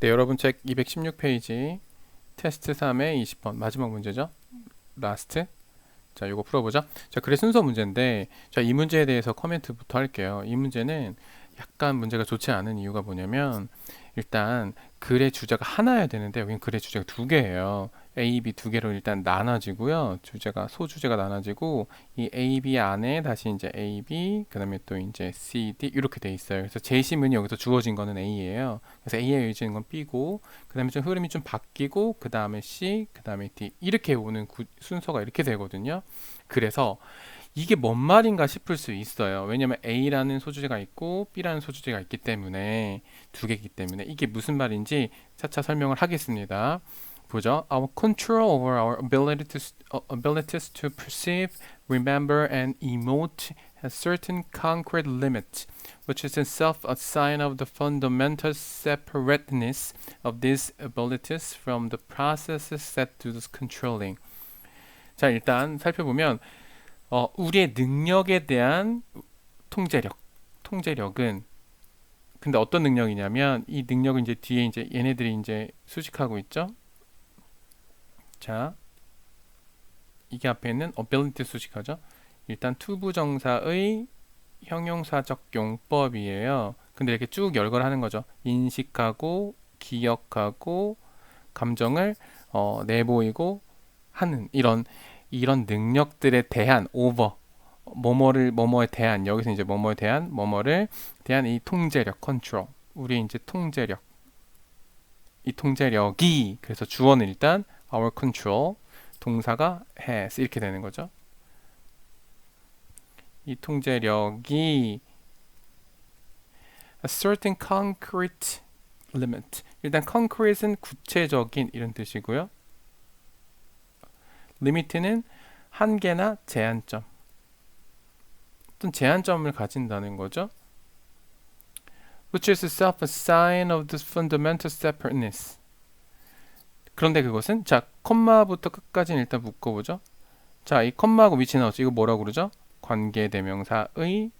네, 여러분 책 216페이지 테스트 3의 20번 마지막 문제죠. 라스트. 자, 이거 풀어보자. 자, 글의 순서 문제인데, 자, 이 문제에 대해서 코멘트부터 할게요. 이 문제는 약간 문제가 좋지 않은 이유가 뭐냐면, 일단 글의 주제가 하나여야 되는데, 여기는 글의 주제가 두 개예요. A, B 두 개로 일단 나눠지고요. 주제가 소주제가 나눠지고 이 A, B 안에 다시 이제 A, B 그다음에 또 이제 C, D 이렇게 돼 있어요. 그래서 제시문이 여기서 주어진 거는 A예요. 그래서 A에 이어지는 건 B고 그다음에 좀 흐름이 좀 바뀌고 그다음에 C, 그다음에 D 이렇게 오는 구, 순서가 이렇게 되거든요. 그래서 이게 뭔 말인가 싶을 수 있어요. 왜냐면 A라는 소주제가 있고 B라는 소주제가 있기 때문에 두 개이기 때문에 이게 무슨 말인지 차차 설명을 하겠습니다. 보죠. Our control over our abilities, uh, abilities to perceive, remember, and emote has certain concrete limits, which is itself a sign of the fundamental separateness of these abilities from the processes set to the controlling. 자, 일단 살펴보면 어, 우리의 능력에 대한 통제력, 통제력은 근데 어떤 능력이냐면 이 능력은 이제 뒤에 이제 얘네들이 이제 수식하고 있죠. 자, 이게 앞에 있는 ability 수식하죠. 일단 투부정사의 형용사적 용법이에요. 근데 이렇게 쭉 열거하는 거죠. 인식하고 기억하고 감정을 어, 내보이고 하는 이런 이런 능력들에 대한 오버 뭐뭐를 뭐뭐에 대한 여기서 이제 뭐뭐에 대한 뭐뭐를 대한 이 통제력 컨트롤 우리 이제 통제력 이 통제력이 그래서 주어는 일단 our control 동사가 has 이렇게 되는 거죠. 이 통제력이 a certain concrete limit. 일단 concrete는 구체적인 이런 뜻이고요. limit는 한계나 제한점. 어떤 제한점을 가진다는 거죠. which is itself a sign of this fundamental separateness. 그런데 그것은 자 콤마부터 끝까지는 일단 묶어보죠. 자 이 콤마하고 위치 나왔죠. 이거 뭐라고 그러죠? 관계대명사의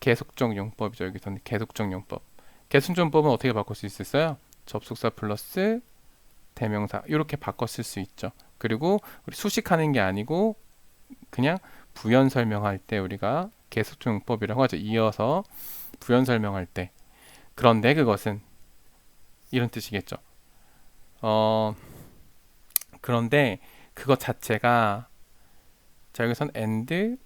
계속적 용법이죠. 여기서는 계속적 용법. 계속적 용법은 어떻게 바꿀 수 있었어요? 접속사 플러스 대명사 이렇게 바꿨을 수 있죠. 그리고 우리 수식하는 게 아니고 그냥 부연 설명할 때 우리가 계속적 용법이라고 하죠. 이어서 부연 설명할 때. 그런데 그것은 이런 뜻이겠죠. 어, 그런데 그것 자체가 자 여기선 and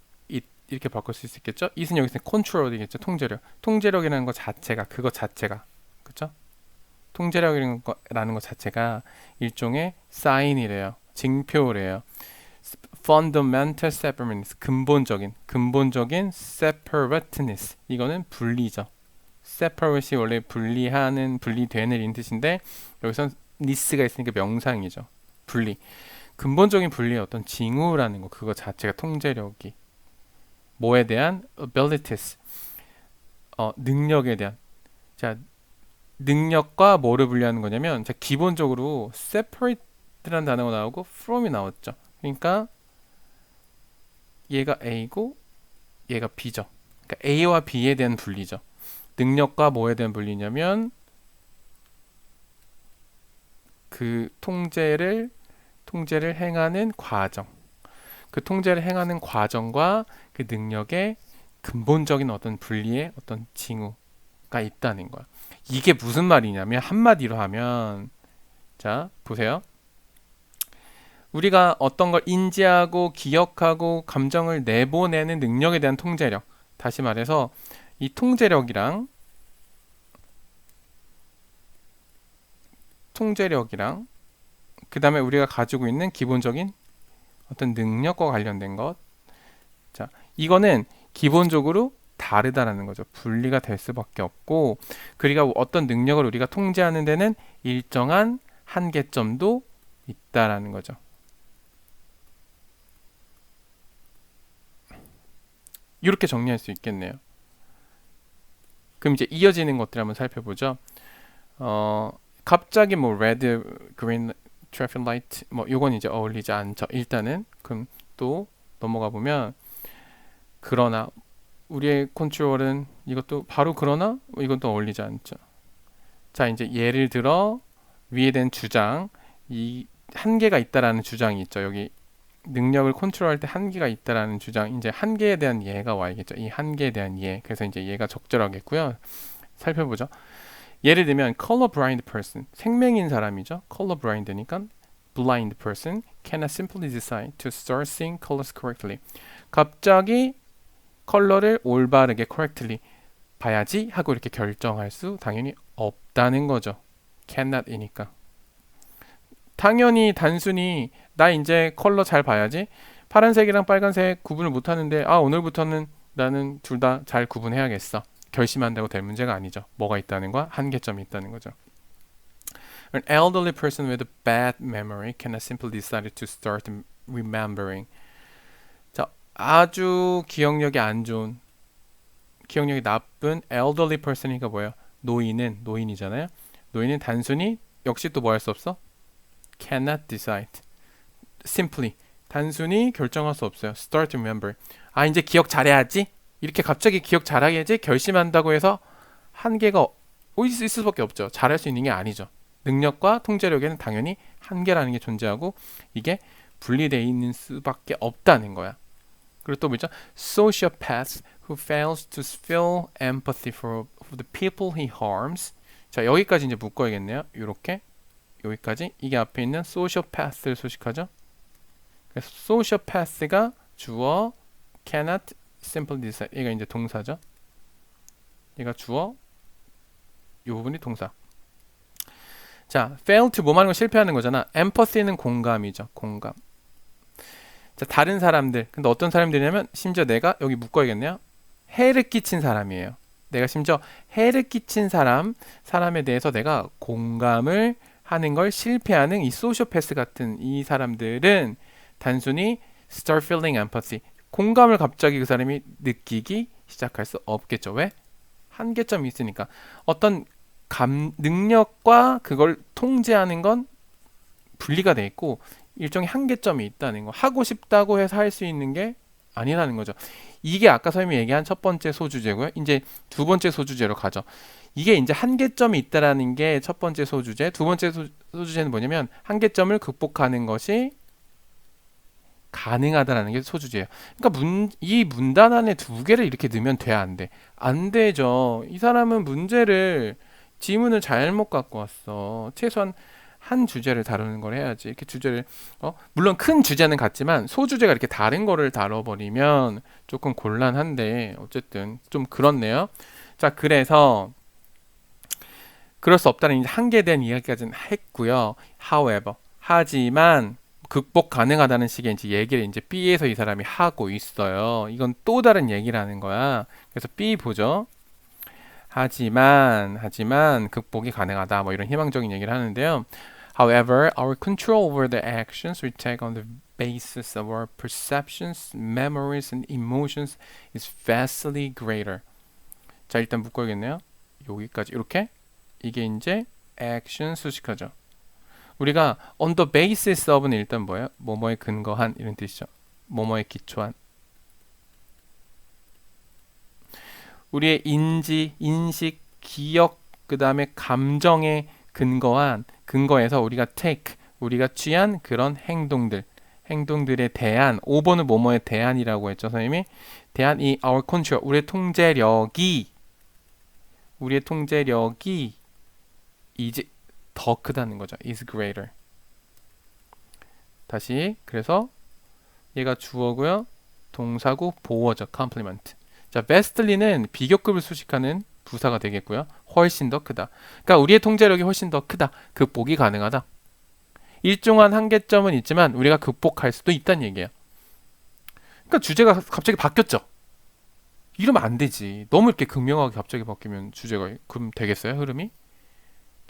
이렇게 바꿀 수 있겠죠? it은 여기서 control이겠죠. 통제력. 통제력이라는 것 자체가 그것 자체가 그렇죠? 통제력이라는 것 자체가 일종의 사인이래요. 징표래요. fundamental separateness 근본적인 근본적인 separateness 이거는 분리죠. separate이 원래 분리하는 분리되는 이런 뜻인데 여기선 니스가 있으니까 명상이죠. 분리. 근본적인 분리의 어떤 징후라는 거 그거 자체가 통제력이 뭐에 대한 abilities 어, 능력에 대한 자 능력과 뭐를 분리하는 거냐면 자 기본적으로 separate라는 단어가 나오고 from이 나왔죠. 그러니까 얘가 A고 얘가 B죠. 그러니까 A와 B에 대한 분리죠. 능력과 뭐에 대한 분리냐면 그 통제를 통제를 행하는 과정, 그 통제를 행하는 과정과 그 능력의 근본적인 어떤 분리의 어떤 징후가 있다는 거야. 이게 무슨 말이냐면 한마디로 하면 자 보세요. 우리가 어떤 걸 인지하고 기억하고 감정을 내보내는 능력에 대한 통제력. 다시 말해서 이 통제력이랑 통제력이랑 그 다음에 우리가 가지고 있는 기본적인 어떤 능력과 관련된 것. 자, 이거는 기본적으로 다르다라는 거죠. 분리가 될 수밖에 없고, 그리고 어떤 능력을 우리가 통제하는 데는 일정한 한계점도 있다라는 거죠. 이렇게 정리할 수 있겠네요. 그럼 이제 이어지는 것들 한번 살펴보죠. 어, 갑자기 뭐 레드, 그린, 트래픽 라이트 뭐 요건 이제 어울리지 않죠. 일단은 그럼 또 넘어가 보면 그러나 우리의 컨트롤은 이것도 바로 그러나 또 어울리지 않죠. 자, 이제 예를 들어 위에 된 주장 이 한계가 있다라는 주장이 있죠. 여기 능력을 컨트롤할 때 한계가 있다라는 주장 이제 한계에 대한 예가 와야겠죠. 이 한계에 대한 예. 그래서 이제 예가 적절하겠고요. 살펴보죠. 예를 들면 color blind person 생명인 사람이죠. color blind니까 blind person cannot simply decide to start seeing colors correctly. 갑자기 컬러를 올바르게 correctly 봐야지 하고 이렇게 결정할 수 당연히 없다는 거죠. cannot이니까. 당연히 단순히 나 이제 컬러 잘 봐야지 파란색이랑 빨간색 구분을 못 하는데 아 오늘부터는 나는 둘 다 잘 구분해야겠어. 결심한다고 될 문제가 아니죠. 뭐가 있다는 거야? 한계점이 있다는 거죠. An elderly person with a bad memory cannot simply decide to start remembering. 자, 아주 기억력이 안 좋은, 기억력이 나쁜 elderly person이니까 뭐예요? 노인은 노인이잖아요. 노인은 단순히 역시 또 뭐 할 수 없어? cannot decide. simply 단순히 결정할 수 없어요. start remember. 아 이제 기억 잘해야지. 이렇게 갑자기 기억 잘하게지 결심한다고 해서 한계가 있을 수밖에 없죠. 잘할 수 있는 게 아니죠. 능력과 통제력에는 당연히 한계라는 게 존재하고 이게 분리되어 있는 수밖에 없다는 거야. 그리고 또 뭐죠? Sociopath who fails to feel empathy for the people he harms. 자 여기까지 이제 묶어야겠네요. 이렇게 여기까지 이게 앞에 있는 sociopath를 소식하죠. 그래서 sociopath가 주어 cannot simply decide. 얘가 이제 동사죠. 얘가 주어 이 부분이 동사. 자, fail to 뭐하는 거 실패하는 거잖아. empathy는 공감이죠. 공감. 자, 다른 사람들. 근데 어떤 사람들이냐면 심지어 내가 여기 묶어야겠네요. 해를 끼친 사람이에요. 내가 심지어 해를 끼친 사람, 사람에 대해서 내가 공감을 하는 걸 실패하는 이 소시오패스 같은 이 사람들은 단순히 start feeling empathy. 공감을 갑자기 그 사람이 느끼기 시작할 수 없겠죠. 왜? 한계점이 있으니까. 어떤 감, 능력과 그걸 통제하는 건 분리가 돼 있고 일종의 한계점이 있다는 거. 하고 싶다고 해서 할 수 있는 게 아니라는 거죠. 이게 아까 선생님이 얘기한 첫 번째 소주제고요. 이제 두 번째 소주제로 가죠. 이게 이제 한계점이 있다라는 게 첫 번째 소주제. 두 번째 소, 소주제는 뭐냐면 한계점을 극복하는 것이 가능하다라는 게 소주제예요. 그러니까 문, 이 문단 안에 두 개를 이렇게 넣으면 돼, 안 돼? 안 되죠. 이 사람은 문제를 지문을 잘못 갖고 왔어. 최소한 한 주제를 다루는 걸 해야지. 이렇게 주제를 어 물론 큰 주제는 같지만 소주제가 이렇게 다른 거를 다뤄버리면 조금 곤란한데 어쨌든 좀 그렇네요. 자 그래서 그럴 수 없다는 대한 이야기까지는 했고요. However 하지만 극복 가능하다는 식의 이제 얘기를 이제 B에서 이 사람이 하고 있어요. 이건 또 다른 얘기라는 거야. 그래서 B 보죠. 하지만 하지만 극복이 가능하다 뭐 이런 희망적인 얘기를 하는데요. However, our control over the actions we take on the basis of our perceptions, memories, and emotions is vastly greater. 자 일단 묶어야겠네요. 여기까지 이렇게 이게 이제 action 수식하죠. 우리가 on the basis of는 일단 뭐예요? 뭐뭐에 근거한 이런 뜻이죠. 뭐뭐에 기초한 우리의 인지, 인식, 기억, 그 다음에 감정에 근거한 근거에서 우리가 take, 우리가 취한 그런 행동들, 행동들에 대한 5번은 뭐뭐에 대한이라고 했죠, 선생님이. 대한 이 our control, 우리의 통제력이 우리의 통제력이 이제 더 크다는 거죠. is greater. 다시 그래서 얘가 주어고요. 동사고 보어죠. complement. 자, vastly는 비교급을 수식하는 부사가 되겠고요. 훨씬 더 크다. 그러니까 우리의 통제력이 훨씬 더 크다. 극복이 가능하다. 일정한 한계점은 있지만 우리가 극복할 수도 있다는 얘기예요. 그러니까 주제가 갑자기 바뀌었죠. 이러면 안 되지. 너무 이렇게 극명하게 갑자기 바뀌면 주제가 그럼 되겠어요? 흐름이?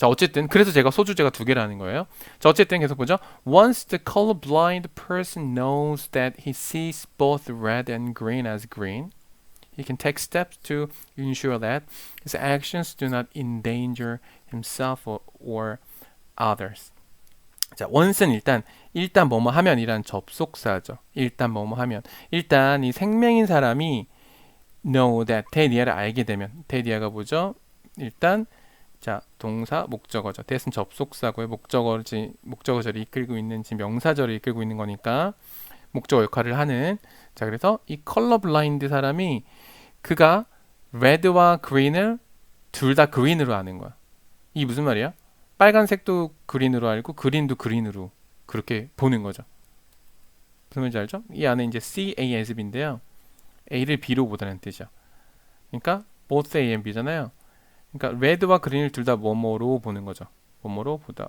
자, 어쨌든 그래서 제가 소주제가 두 개라는 거예요. 자, 어쨌든 계속 보죠. Once the colorblind person knows that he sees both red and green as green, he can take steps to ensure that his actions do not endanger himself or, or others. 자, 원스는 일단 일단 뭐뭐 하면이란 접속사죠. 일단 뭐뭐 하면 일단 이 생명인 사람이 know that 대디아를 알게 되면 대디아가 뭐죠? 일단 자, 동사, 목적어죠. that은 접속사고요. 목적어지, 목적어절을 이끌고 있는 지금 명사절을 이끌고 있는 거니까 목적어 역할을 하는. 자, 그래서 이 컬러 블라인드 사람이 그가 레드와 그린을 둘 다 그린으로 아는 거야. 이 무슨 말이야? 빨간색도 그린으로 알고 그린도 그린으로 그렇게 보는 거죠. 무슨 말인지 알죠? 이 안에 이제 C, A, S, B인데요. A를 B로 보다는 뜻이야. 그러니까 both A and B잖아요. 그러니까 레드와 그린을 둘 다 뭐뭐로 보는 거죠. 뭐뭐로 보다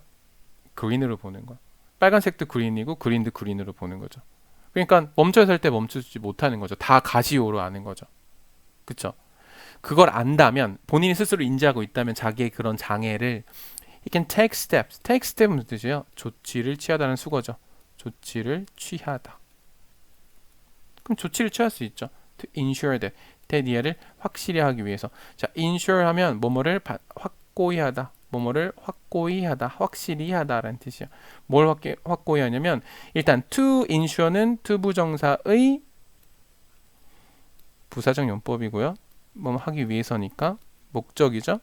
그린으로 보는 거. 빨간색도 그린이고 그린도 그린으로 보는 거죠. 그러니까 멈춰 설 때 멈추지 못하는 거죠. 다 가시오로 아는 거죠. 그쵸? 그걸 안다면 본인이 스스로 인지하고 있다면 자기의 그런 장애를 he can take steps. take step은 무슨 뜻이에요? 조치를 취하다는 수거죠. 조치를 취하다. 그럼 조치를 취할 수 있죠. to ensure that 이해를 확실히 하기 위해서. 자, ensure 하면 뭐뭐를 바- 확고히 하다. 뭐뭐를 확고히 하다, 확실히 하다라는 뜻이야. 뭘 확게, 확고히 하냐면 일단 to ensure는 to 부정사의 부사적 용법이고요. 뭐 하기 위해서니까 목적이죠.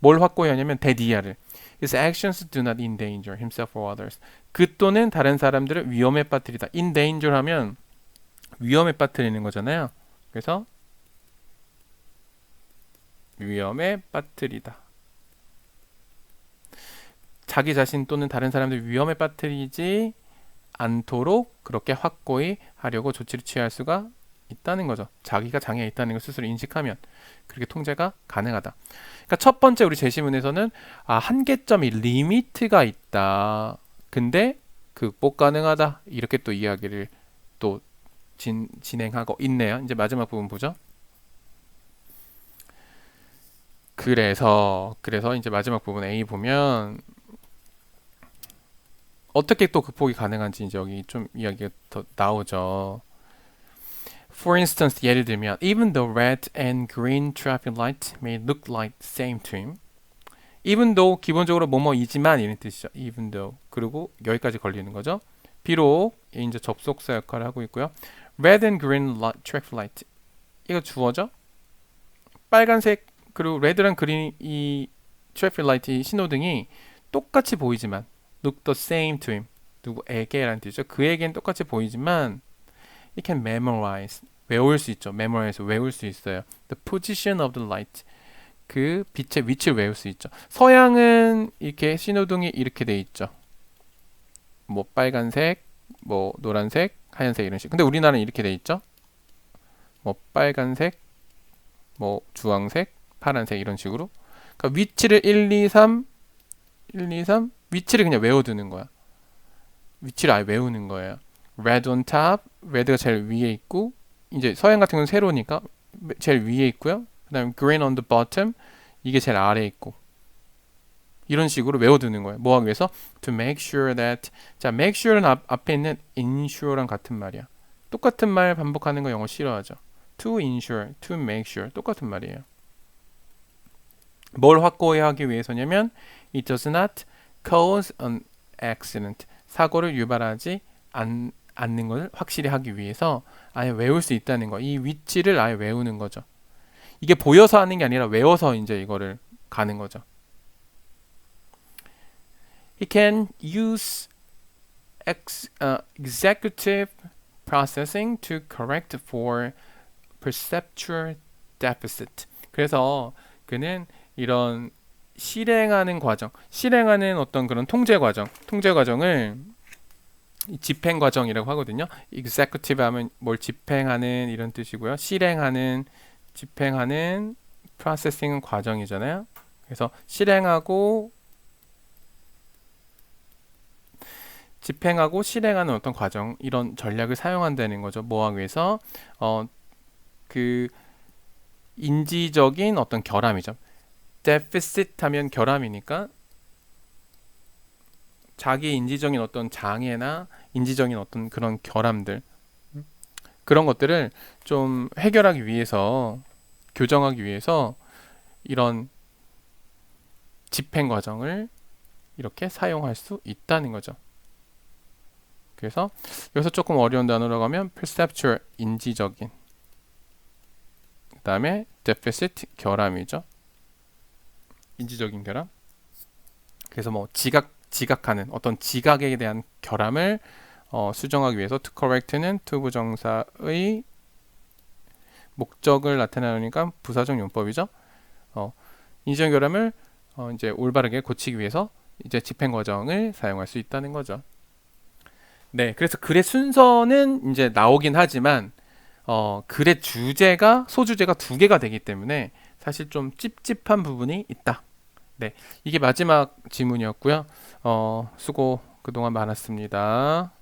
뭘 확고히 하냐면 대디아를 His actions do not endanger himself or others. 그 또는 다른 사람들을 위험에 빠뜨리다. endanger 하면 위험에 빠뜨리는 거잖아요. 그래서 위험에 빠뜨리다. 자기 자신 또는 다른 사람들 위험에 빠뜨리지 않도록 그렇게 확고히 하려고 조치를 취할 수가 있다는 거죠. 자기가 장애가 있다는 걸 스스로 인식하면 그렇게 통제가 가능하다. 그러니까 첫 번째 우리 제시문에서는 아, 한계점이 리미트가 있다. 근데 극복 가능하다. 이렇게 또 이야기를 또 진, 진행하고 있네요. 이제 마지막 부분 보죠. 그래서 그래서 이제 마지막 부분 A 보면 어떻게 또 극복이 가능한지 이제 여기 좀 이야기가 더 나오죠. For instance, 예를 들면 even though red and green traffic light may look like the same to him. even though 기본적으로 뭐뭐이지만 이런 뜻이죠. even though. 그리고 여기까지 걸리는 거죠. 비록 이 이제 접속사 역할을 하고 있고요. red and green light, traffic light. 이거 주어죠. 빨간색 그리고 레드랑 그린 이 트래픽 라이트 신호등이 똑같이 보이지만 look the same to him 누구에게라는 뜻이죠. 그에겐 똑같이 보이지만 he can memorize 외울 수 있죠. memorize 외울 수 있어요. the position of the light 그 빛의 위치를 외울 수 있죠. 서양은 이렇게 신호등이 이렇게 돼 있죠. 뭐 빨간색, 뭐 노란색, 하얀색 이런 식. 근데 우리나라는 이렇게 돼 있죠. 뭐 빨간색, 뭐 주황색, 파란색 이런 식으로. 그러니까 위치를 1, 2, 3, 1, 2, 3 위치를 그냥 외워두는 거야. 위치를 아예 외우는 거예요. red on top, red가 제일 위에 있고 이제 서양 같은 경우는 세로니까 제일 위에 있고요. 그 다음에 green on the bottom 이게 제일 아래에 있고 이런 식으로 외워두는 거예요. 뭐 하기 위해서? To make sure that 자 make sure는 앞, 앞에 있는 ensure랑 같은 말이야. 똑같은 말 반복하는 거 영어 싫어하죠. To ensure, to make sure 똑같은 말이에요. 뭘 확고히 하기 위해서냐면 it does not cause an accident 사고를 유발하지 않, 않는 것을 확실히 하기 위해서 아예 외울 수 있다는 거. 이 위치를 아예 외우는 거죠. 이게 보여서 하는 게 아니라 외워서 이제 이거를 가는 거죠. He can use ex, uh, executive processing to correct for perceptual deficit. 그래서 그는 이런 실행하는 과정, 실행하는 어떤 그런 통제 과정, 통제 과정을 이 집행 과정이라고 하거든요. executive 하면 뭘 집행하는 이런 뜻이고요. 실행하는, 집행하는 processing은 과정이잖아요. 그래서 실행하고 집행하고 실행하는 어떤 과정 이런 전략을 사용한다는 거죠. 뭐 하기 위해서 어 그 인지적인 어떤 결함이죠. Deficit 하면 결함이니까 자기 인지적인 어떤 장애나 인지적인 어떤 그런 결함들 그런 것들을 좀 해결하기 위해서 교정하기 위해서 이런 집행 과정을 이렇게 사용할 수 있다는 거죠. 그래서 여기서 조금 어려운 단어라고 하면 perceptual 인지적인 그 다음에 deficit 결함이죠. 인지적인 결함. 그래서 뭐 지각 지각하는 어떤 지각에 대한 결함을 어, 수정하기 위해서 to correct는 to 부정사의 목적을 나타내니까 부사적 용법이죠. 어, 인지적 결함을 어, 이제 올바르게 고치기 위해서 이제 집행 과정을 사용할 수 있다는 거죠. 네, 그래서 글의 순서는 이제 나오긴 하지만 어, 글의 주제가 소주제가 두 개가 되기 때문에 사실 좀 찝찝한 부분이 있다. 네, 이게 마지막 지문이었고요. 어, 수고 그동안 많았습니다.